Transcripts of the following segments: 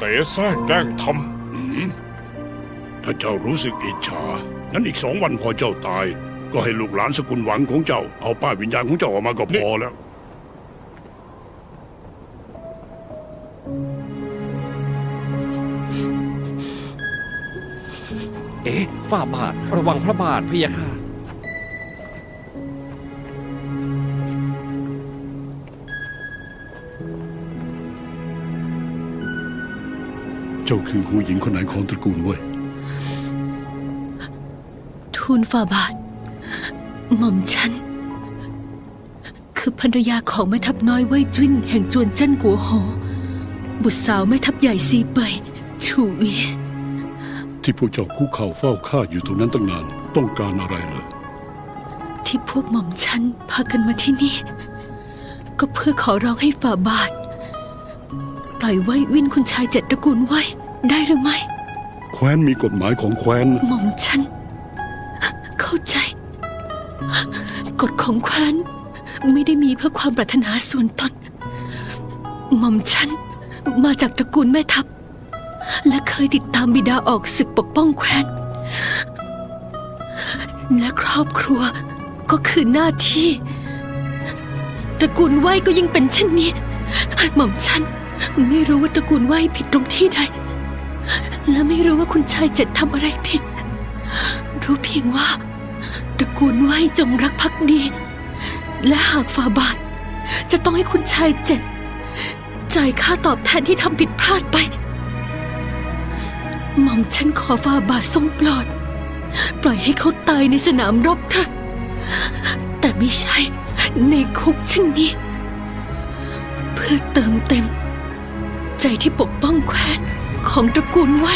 เสแสร้งแกล้งทถ้าเจ้ารู้สึกอิจฉา งั้นอีกสองวันพอเจ้าตาย ก็ให้ลูกหลานสกุลหวังของเจ้า เอาป้ายวิญญาณของเจ้าออกมาก็พอแล้ว เอ๊ะ ฝ่าบาท ระวังพระบาทพะยะค่ะ เจ้าคือผู้หญิงคนไหนของตระกูลเว้ย ทูลฝ่าบาท หม่อมฉัน คือภรรยาของแม่ทัพน้อยเว่ยจิ้นแห่งจวนเจิ้นกัวโห บุตรสาวแม่ทัพใหญ่ซีเปยชูเวียที่พวกเจ้าคุกเข่าเฝ้าข้าอยู่ตรงนั้นตั้งนานต้องการอะไรเลยที่พวกหม่อมฉันพากันมาที่นี่ ก็เพื่อขอร้องให้ฝ่าบาทป ล่อยไว้วินคุณชายเจ็ดตระกูลไว้ ได้หรือไม่ แคว้นมีกฎหมายของแคว้น หม่อมฉัน เข้าใจ กฎของแคว้น ไม่ได้มีเพื่อความปรารถนาส่วนตนหม่อมฉัน มาจากตระกูลแม่ทัพ และเคยติดตามบิดาออกศึกปกป้องแคว้น และครอบครัวก็คือหน้าที่ ตระกูลไหวก็ยิ่งเป็นเช่นนี้หม่อมฉัน ไม่รู้ว่าตระกูลไหวผิดตรงที่ใด และไม่รู้ว่าคุณชายเจ็ดทำอะไรผิด รู้เพียงว่า ตระกูลไหวจงรักภักดี และหากฝ่าบาท จะต้องให้คุณชายเจ็ดจ่ายค่าตอบแทนที่ทำผิดพลาดไป หม่อมฉันขอฝ่าบาททรงโปรดปล่อยให้เขาตายในสนามรบเถอะแต่ไม่ใช่ในคุกเช่นนี้ เพื่อเติมเต็ม ใจที่ปกป้องแคว้นของตระกูลไว้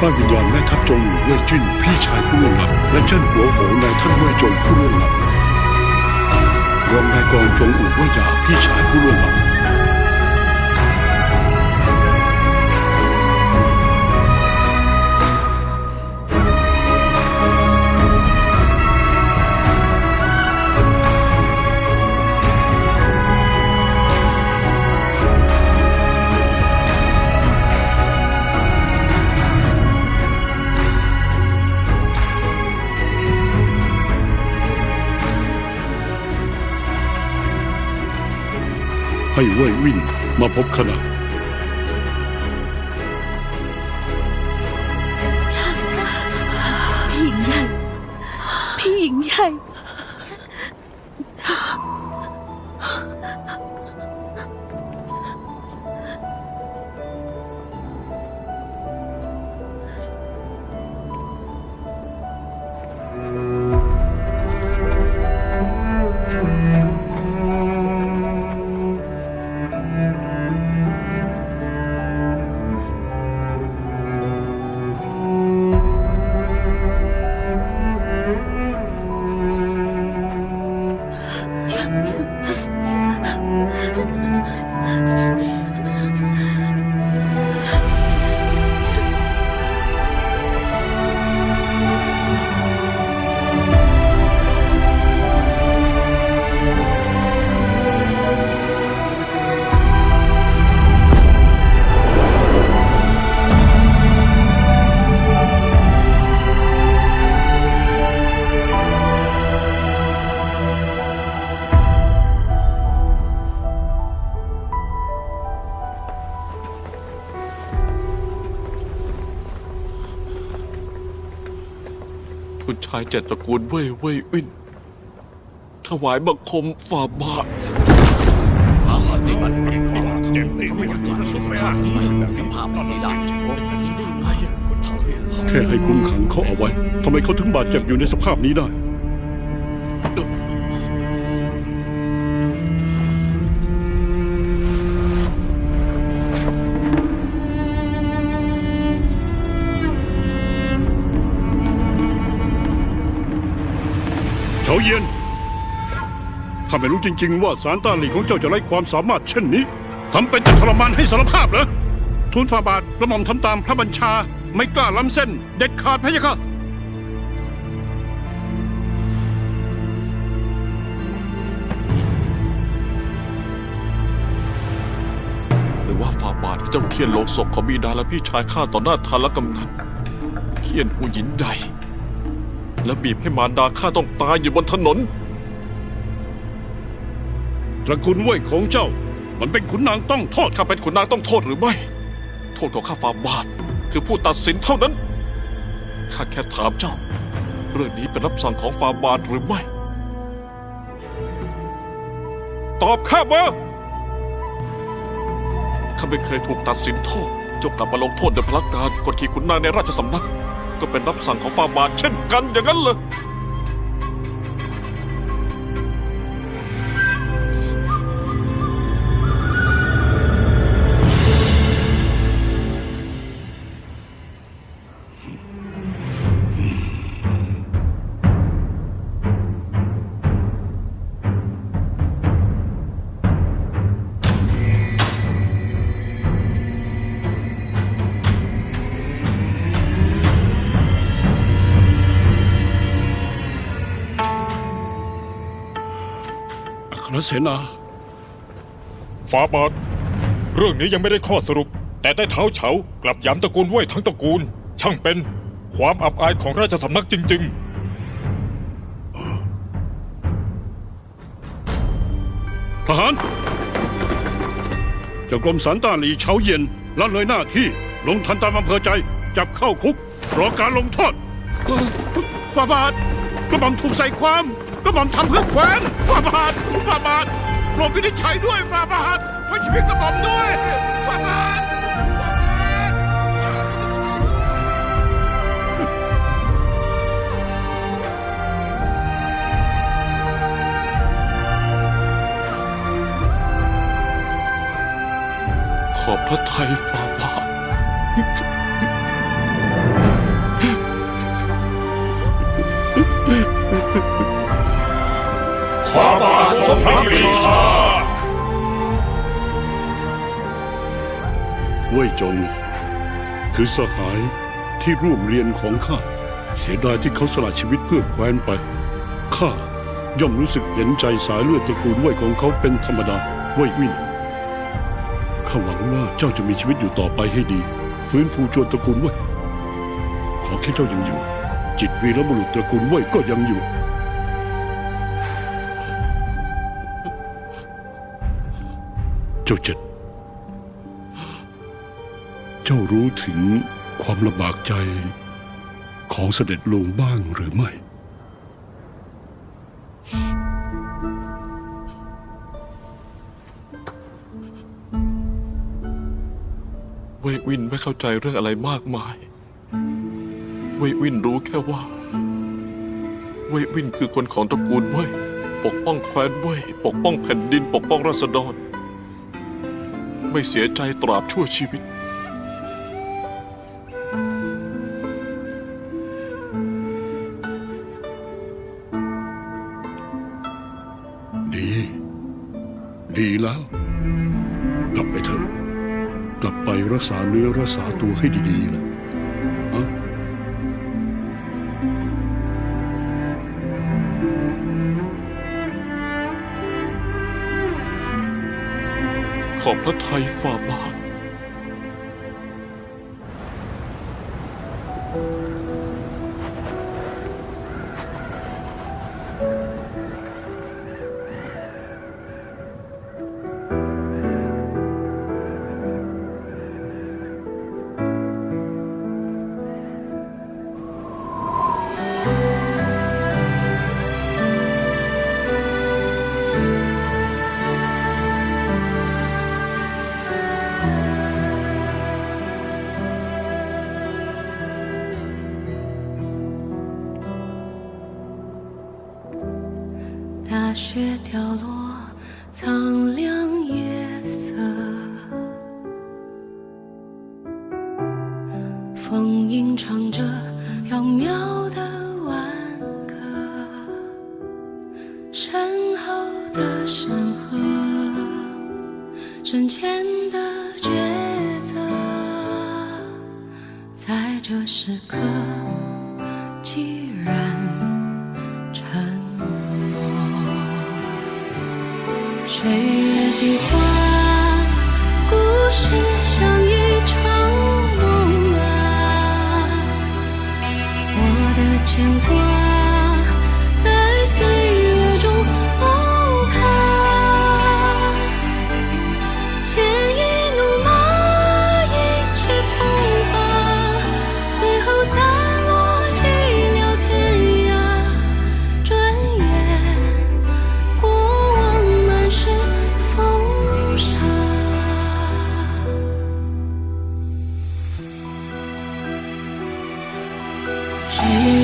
ป้าวิญญาณแม่ทัพจงเว่ยจิ้นพี่ชายผู้ล่วงลับและเจิ้นหัวโหนนายท่านเว่ยจงผู้ล่วงลับรองนายกองจงอุเว่ยยาพี่ชายผู้ล่วงลับ ให้เว่ยวินมาพบขณะพี่หญิงใหญ่ พี่หญิงใหญ่ คุณชายเจ็ดตระกูลเว่ยเว่ยวินถวายบังคมฝ่าบาทนี่มันเจ็บนี่ไม่ได้สุดไม่ได้สภาพนี้ได้โอ้ได้ยังไงแค่ให้คุมขังเขาเอาไว้ทำไมเขาถึงบาดเจ็บอยู่ในสภาพนี้ได้ เยียนถ้าไม่รู้จริง ๆ ว่าสารต้านหลีของเจ้าจะไร้ความสามารถเช่นนี้ทำเป็นจะทรมานให้สารภาพเหรอทูลฝ่าบาทประหม่อมทำตามพระบัญชาไม่กล้าล้ำเส้น เด็ดขาดพะยะค่ะหรือว่าฝ่าบาทให้เจ้าเคียนโลกศพของบีดาและพี่ชายข้าต่อหน้าทานละกำนันเคียนหูหยินใด และบีบให้มารดาข้าต้องตายอยู่บนถนน ตระกูลเว่ยของเจ้า มันเป็นขุนนางต้องโทษข้าเป็นขุนนางต้องโทษหรือไม่ โทษของข้าฟาบาทคือผู้ตัดสินเท่านั้น ข้าแค่ถามเจ้า เรื่องนี้เป็นรับสั่งของฟาบาทหรือไม่ ตอบข้ามาข้าไม่เคยถูกตัดสินโทษจงกลับมาลงโทษโดยพลักการกดขี่ขุนนางในราชสำนัก ก็เป็นรับสั่งของฟาบาทเช่นกันอย่างนั้นเลย เสนาฟาบาทเรื่องนี้ยังไม่ได้ข้อสรุป แต่ได้เท้าเฉากลับย้ำตระกูลเว่ยทั้งตระกูล ช่างเป็นความอับอายของราชสำนักจริงทหารเจ้ากรมสารต้านหลีเฉาเย็นละเลยหน้าที่ลงทันตามอำเภอใจ จับเข้าคุก รอการลงโทษฝ่าบาทกระหม่อมถูกใส่ความ กระหม่อมทำเพื่อแคว้นฝ่าบาทฝ่าบาทโปรดวินิจฉัยด้วยฝ่าบาทเพื่อชีวิตกระหม่อมด้วยฝ่าบาทฝ่าบาทขอบพระทัยฟาบาทๆฟา บาทสมพระปรีชาเว่ยจง คือสหายที่ร่วมเรียนของข้า เสียดายที่เขาสละชีวิตเพื่อแคว้นไป ข้าย่อมรู้สึกเห็นใจสายเลือดตระกูลเว่ยของเขาเป็นธรรมดาเว่ยวินข้าหวังว่าเจ้าจะมีชีวิตอยู่ต่อไปให้ดี ฟื้นฟูจวนตระกูลเว่ยขอแค่เจ้ายังอยู่ จิตวีรบุรุษตระกูลเว่ยก็ยังอยู่ เจ้าเจ็ด เจ้ารู้ถึงความลำบากใจของเสด็จลุงบ้างหรือไม่ เวยวินไม่เข้าใจเรื่องอะไรมากมาย เวยวินรู้แค่ว่า เวยวินคือคนของตระกูลเว่ยปกป้องแคว้นเว่ยปกป้องแผ่นดิน ปกป้องราษฎร ไม่เสียใจตราบชั่วชีวิต ดี ดีแล้ว กลับไปเถอะ กลับไปรักษาเนื้อรักษาตัวให้ดีๆล่ะ ของพระทัยฝ่าบาท 大雪掉落，苍凉夜色，风吟唱着飘渺的挽歌，身后的山河，身前的抉择，在这时刻既然岁月静化故事。see.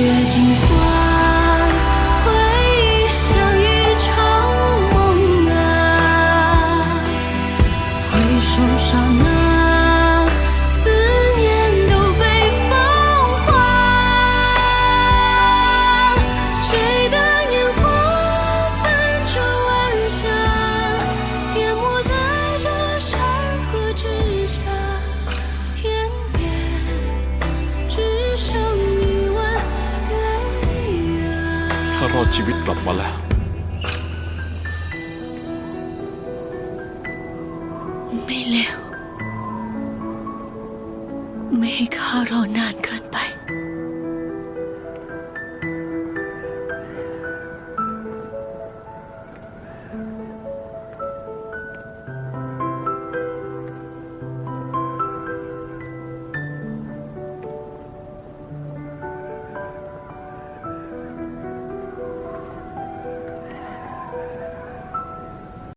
ชีวิตกลับมาแล้ว